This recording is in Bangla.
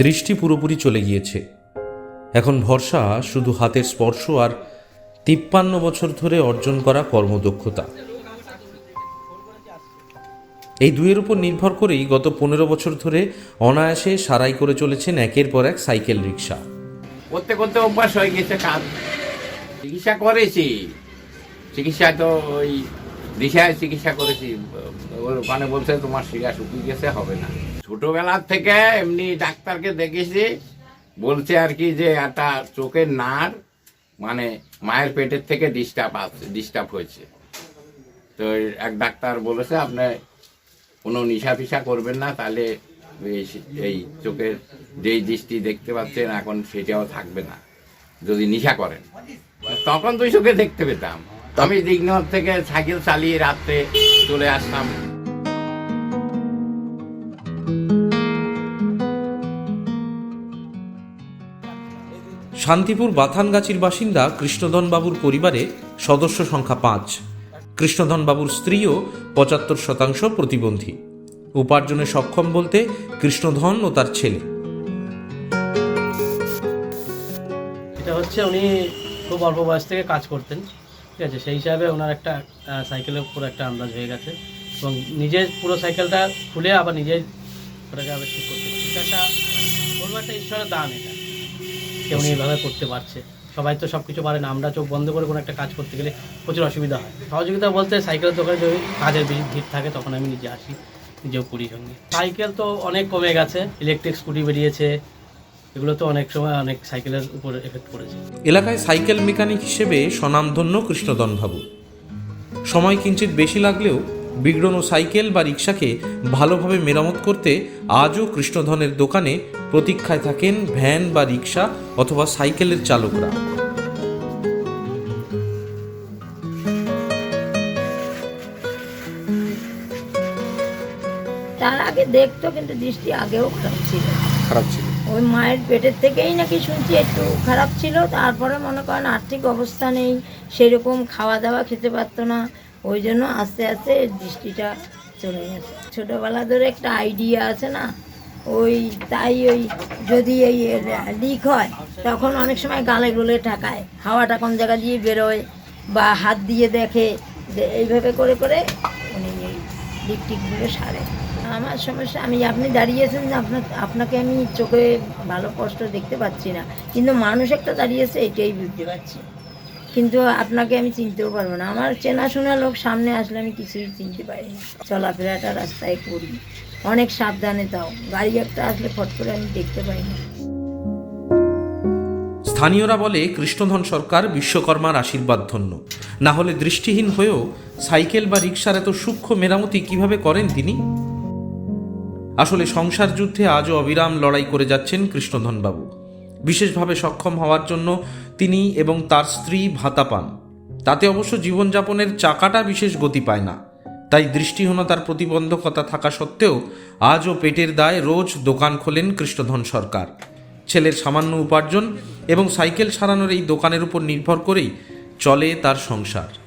দৃষ্টি পুরোপুরি চলে গিয়েছে। এখন ভরসা শুধু হাতের স্পর্শ আর তিপ্পান্ন বছর ধরে অর্জন করা কর্মদক্ষতা। এই দুইয়ের উপর নির্ভর করেই গত পনেরো বছর ধরে অনায়াসে সারাই করে চলেছেন একের পর এক সাইকেল রিক্সা করতে করতে অভ্যাস হয়ে গেছে কাজ। চিকিৎসা করেছি। চিকিৎসা তো ওই দিশায় চিকিৎসা করেছি ওখানে বলছে তোমার শিরা শুকিয়ে গেছে, হবে না। ছোটবেলার থেকে এমনি ডাক্তারকে দেখেছি, বলছে আর কি যে একটা চোখের নার মানে মায়ের পেটের থেকে ডিস্টার্ব আছে ডিস্টার্ব হয়েছে। তো এক ডাক্তার বলেছে, আপনি কোনো নিশা ফিসা করবেন না, তাহলে এই চোখের যেই দৃষ্টি দেখতে পাচ্ছেন, এখন সেটাও থাকবে না, যদি নিশা করেন। তখন দুই চোখে দেখতে পেতাম। আমি দিঘনগর থেকে সাইকেল চালিয়ে রাত্রে চলে আসতাম শান্তিপুর বাথানগাছির বাসিন্দা কৃষ্ণধন বাবুর পরিবারে সদস্য সংখ্যা পাঁচ। কৃষ্ণধন বাবুর স্ত্রীও পঁচাত্তর শতাংশ প্রতিবন্ধী। উপার্জনে সক্ষম বলতে কৃষ্ণধন ও তার ছেলে। এটা হচ্ছে উনি খুব অল্প বয়স থেকে কাজ করতেন। ঠিক আছে, সেই হিসাবে ওনার একটা সাইকেলের উপর একটা আন্দাজ হয়ে গেছে। এবং নিজের পুরো সাইকেলটা খুলে আবার নিজেই ওটাকে আবার ঠিক করতে পারছে। একটা একটা ঈশ্বরের দান এটা। উনি এইভাবে করতে পারছে। সবাই তো সব কিছু পারে না। আমরা চোখ বন্ধ করে কোনো একটা কাজ করতে গেলে প্রচুর অসুবিধা হয়। সহযোগিতা বলতে সাইকেলের দোকানে যদি কাজের বেশি ভিড় থাকে, তখন আমি নিজে আসি, নিজেও করি সঙ্গে। সাইকেল তো অনেক কমে গেছে। ইলেকট্রিক স্কুটি বেরিয়েছে এগুলো তো অনেক সময় অনেক সাইকেলের উপর এফেক্ট করেছে এলাকায় সাইকেল মেকানিক হিসেবে স্বনামধন্য কৃষ্ণধন বাবু। সময় কিঞ্চিত বেশি লাগলেও বিগড়নো সাইকেল বা রিক্সাকে ভালোভাবে মেরামত করতে আজও কৃষ্ণধনের দোকানে প্রতীক্ষায় থাকেন ভ্যান বা রিক্সা অথবা সাইকেলের চালকরা। তার আগে দেখতো কিন্তু দৃষ্টি আগেও খারাপ ছিল। খারাপ ছিল। ওই মায়ের পেটের থেকেই নাকি শুনছি, একটু খারাপ ছিল। তারপরে মনে করেন আর্থিক অবস্থা নেই, সেরকম খাওয়া দাওয়া খেতে পারতো না। ওই জন্য আস্তে আস্তে দৃষ্টিটা চলে গেছে। ছোটোবেলা ধরে একটা আইডিয়া আছে না? ওই তাই ওই যদি এই লিক হয়, তখন অনেক সময় গালে গুলে ঠাকায়। হাওয়াটা কোন জায়গা দিয়ে বেরোয় বা হাত দিয়ে দেখে এইভাবে করে করে উনি এই লিক টিকগুলো সারে। আমার সমস্যা, আমি, আপনি দাঁড়িয়েছেন যে আপনার, আপনাকে আমি চোখে ভালো কষ্ট দেখতে পাচ্ছি না। কিন্তু মানুষ একটা দাঁড়িয়েছে, এটাই বুঝতে পারছি। কিন্তু আপনাকে আমি চিনতেও পারব না। আমার চেনাশোনা লোক সামনে আসলে আমি কিছুই চিনতে পারি না। চলাফেরাটা রাস্তায় করি। অনেক সাবধানে তাও। গাড়ি একটা আসলে ফট করে আমি দেখতে পাই না। স্থানীয়রা বলে, কৃষ্ণধন সরকার বিশ্বকর্মার আশীর্বাদ ধন্য। না হলে দৃষ্টিহীন হয়েও সাইকেল বা রিক্সার এত সূক্ষ্ম মেরামতি কীভাবে করেন তিনি? আসলে সংসার যুদ্ধে আজও অবিরাম লড়াই করে যাচ্ছেন কৃষ্ণধনবাবু। বিশেষভাবে সক্ষম হওয়ার জন্য তিনি এবং তার স্ত্রী ভাতা পান। তাতে অবশ্য জীবনযাপনের চাকাটা বিশেষ গতি পায় না। তাই দৃষ্টিহীনতার প্রতিবন্ধকতা থাকা সত্ত্বেও আজও পেটের দায় রোজ দোকান খোলেন কৃষ্ণধন সরকার। ছেলের সামান্য উপার্জন এবং সাইকেল সারানোর এই দোকানের উপর নির্ভর করেই চলে তার সংসার।